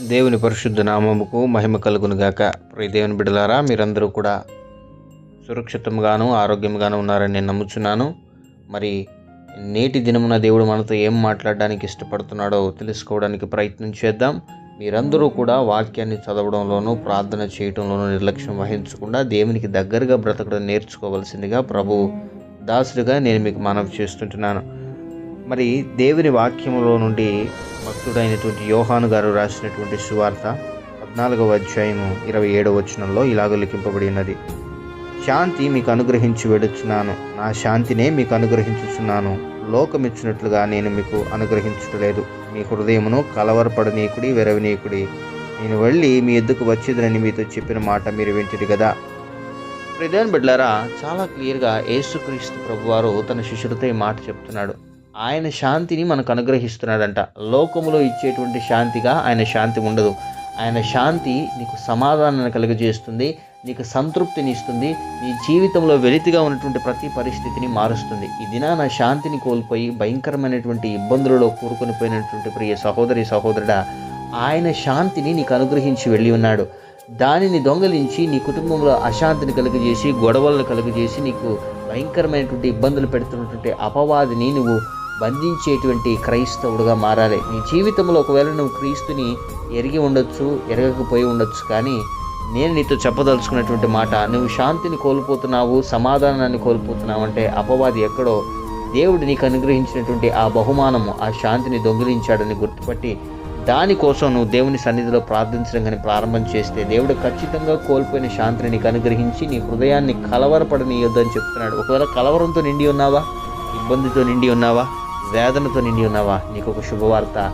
దేవుని పరిశుద్ధ నామముకు మహిమ కలుగునుగాక ప్రియ దేవుని బిడ్డలారా మీరందరూ కూడా సురక్షితంగాను ఆరోగ్యంగాను ఉన్నారని నేను నమ్ముచున్నాను. మరి నేటి దినమున దేవుడు మనతో ఏం మాట్లాడడానికి ఇష్టపడుతున్నాడో తెలుసుకోవడానికి ప్రయత్నం చేద్దాం. మీరందరూ కూడా వాక్యాన్ని చదవడంలోనూ ప్రార్థన చేయడంలోనూ నిర్లక్ష్యం వహించకుండా దేవునికి దగ్గరగా బ్రతకడం నేర్చుకోవలసిందిగా ప్రభు దాసుడిగా నేను మీకు మనవి చేస్తుంటున్నాను. మరి దేవుని వాక్యంలో నుండి భక్తుడైనటువంటి యోహాను గారు రాసినటువంటి సువార్త పద్నాలుగవ అధ్యాయము ఇరవై ఏడవ వచనంలో ఇలాగ లిఖింపబడి ఉన్నది. శాంతి మీకు అనుగ్రహించి వెడుచున్నాను. నా శాంతినే మీకు అనుగ్రహించుచున్నాను. లోకమిచ్చినట్లుగా నేను మీకు అనుగ్రహించట్లేదు. మీ హృదయమును కలవరపడనీకుడి వెరవనీకుడి. నేను వెళ్ళి మీ ఎద్దుకు వచ్చేదని మీతో చెప్పిన మాట మీరు వింటిది కదా ప్రధాన బిడ్లారా చాలా క్లియర్గా యేసుక్రీస్తు ప్రభువారు తన శిష్యులతో ఈ మాట చెప్తున్నాడు. ఆయన శాంతిని మనకు అనుగ్రహిస్తున్నాడంట. లోకములో ఇచ్చేటువంటి శాంతిగా ఆయన శాంతి ఉండదు. ఆయన శాంతి నీకు సమాధానాన్ని కలుగజేస్తుంది నీకు సంతృప్తిని ఇస్తుంది నీ జీవితంలో వెలితిగా ఉన్నటువంటి ప్రతి పరిస్థితిని మారుస్తుంది. ఈ దినాన శాంతిని కోల్పోయి భయంకరమైనటువంటి ఇబ్బందులలో కూరుకొని పోయినటువంటి ప్రియ సహోదరి సహోదరుడా ఆయన శాంతిని నీకు అనుగ్రహించి వెళ్ళి ఉన్నాడు. దానిని దొంగలించి నీ కుటుంబంలో అశాంతిని కలుగజేసి గొడవలను కలుగజేసి నీకు భయంకరమైనటువంటి ఇబ్బందులు పెడుతున్నటువంటి అపవాదిని నువ్వు బంధించేటువంటి క్రైస్తవుడుగా మారాలి. నీ జీవితంలో ఒకవేళ నువ్వు క్రీస్తుని ఎరిగి ఉండొచ్చు ఎరగకపోయి ఉండొచ్చు కానీ నేను నీతో చెప్పదలుచుకున్నటువంటి మాట నువ్వు శాంతిని కోల్పోతున్నావు సమాధానాన్ని కోల్పోతున్నావు అంటే అపవాది ఎక్కడో దేవుడు నీకు అనుగ్రహించినటువంటి ఆ బహుమానము ఆ శాంతిని దొంగిలించాడని గుర్తుపట్టి దానికోసం నువ్వు దేవుని సన్నిధిలో ప్రార్థించడం కానీ ప్రారంభం చేస్తే దేవుడు ఖచ్చితంగా కోల్పోయిన శాంతిని నీకు అనుగ్రహించి నీ హృదయాన్ని కలవరపడనీయొద్దని చెప్తున్నాడు. ఒకవేళ కలవరంతో నిండి ఉన్నావా? ఇబ్బందితో నిండి ఉన్నావా? వేదనతో నిండి ఉన్నావా? నీకు ఒక శుభవార్త.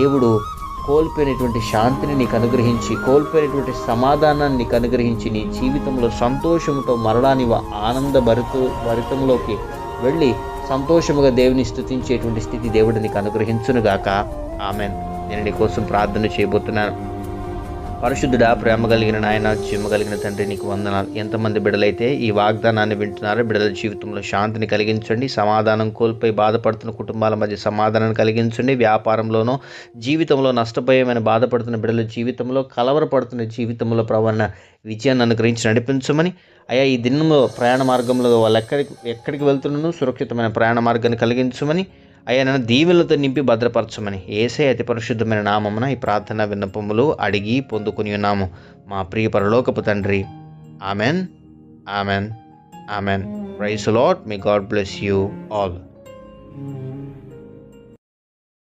దేవుడు కోల్పోయినటువంటి శాంతిని నీకు అనుగ్రహించి కోల్పోయినటువంటి సమాధానాన్ని నీకు అనుగ్రహించి నీ జీవితంలో సంతోషంతో మరలా నీవు ఆనంద భరిత భరితంలోకి వెళ్ళి సంతోషముగా దేవుని స్థుతించేటువంటి స్థితి దేవుడు నీకు అనుగ్రహించునుగాక ఆమెన్. నేను నీ కోసం ప్రార్థన చేయబోతున్నాను. పరిశుద్ధుడా ప్రేమ కలిగిన నాయన చిమ్మ కలిగిన తండ్రి నీకు వందనాలు. ఎంతమంది బిడలైతే ఈ వాగ్దానాన్ని వింటున్నారో బిడల జీవితంలో శాంతిని కలిగించండి సమాధానం కోల్పోయి బాధపడుతున్న కుటుంబాల మధ్య సమాధానాన్ని కలిగించండి. వ్యాపారంలోనో జీవితంలో నష్టపోయేమని బాధపడుతున్న బిడల జీవితంలో కలవరపడుతున్న జీవితంలో ప్రవణ విజయాన్ని అనుగ్రహించి నడిపించమని అయ్యా ఈ దినంలో ప్రయాణ మార్గంలో వాళ్ళు ఎక్కడికి ఎక్కడికి వెళ్తున్నాను సురక్షితమైన ప్రయాణ మార్గాన్ని కలిగించమని అయ్యా నన్ను దీవెనలతో నింపి భద్రపరచమని ఏసే అతి పరిశుద్ధమైన నామమున ఈ ప్రార్థన విన్నపములు అడిగి పొందుకుని ఉన్నాము. మా ప్రియ పరలోకపు తండ్రి. Amen. Amen. Amen. Praise lord me God bless you all